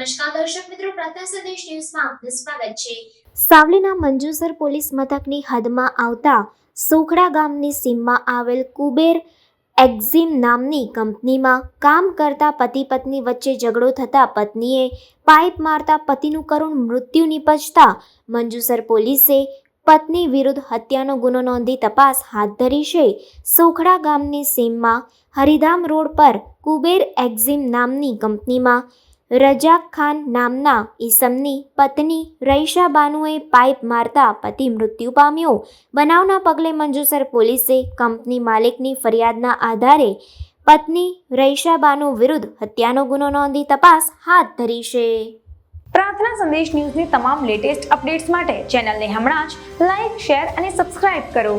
નમસ્કાર દર્શક મિત્રો પ્રાર્થના સંદેશ ન્યૂઝમાં આપનું સ્વાગત છે. સાવલીના મંજુસર પોલીસ મથકની હદમાં આવતા સોખડા ગામની સીમમાં આવેલ કુબેર એક્ઝિમ નામની કંપનીમાં કામ કરતા પતિ પત્ની વચ્ચે ઝઘડો થતાં પત્નીએ પાઇપ મારતા પતિનું કરુણ મૃત્યુ નિપજતા મંજુસર પોલીસે પત્ની વિરુદ્ધ હત્યાનો ગુનો નોંધી તપાસ હાથ ધરી છે. સોખડા ગામની સીમમાં હરિધામ રોડ પર કુબેર એક્ઝિમ નામની કંપનીમાં રજાક ખાન નામના ઈસમની પત્ની રઈશા બાનુએ પાઇપ મારતા પતિ મૃત્યુ પામ્યો. બનાવના પગલે મંજુસર પોલીસે કંપની માલિકની ફરિયાદના આધારે પત્ની રઈશા બાનુ વિરુદ્ધ હત્યાનો ગુનો નોંધી તપાસ હાથ ધરી છે. પ્રાર્થના સંદેશ ન્યૂઝની તમામ લેટેસ્ટ અપડેટ્સ માટે ચેનલને હમણાં જ લાઈક, શેર અને સબસ્ક્રાઇબ કરો.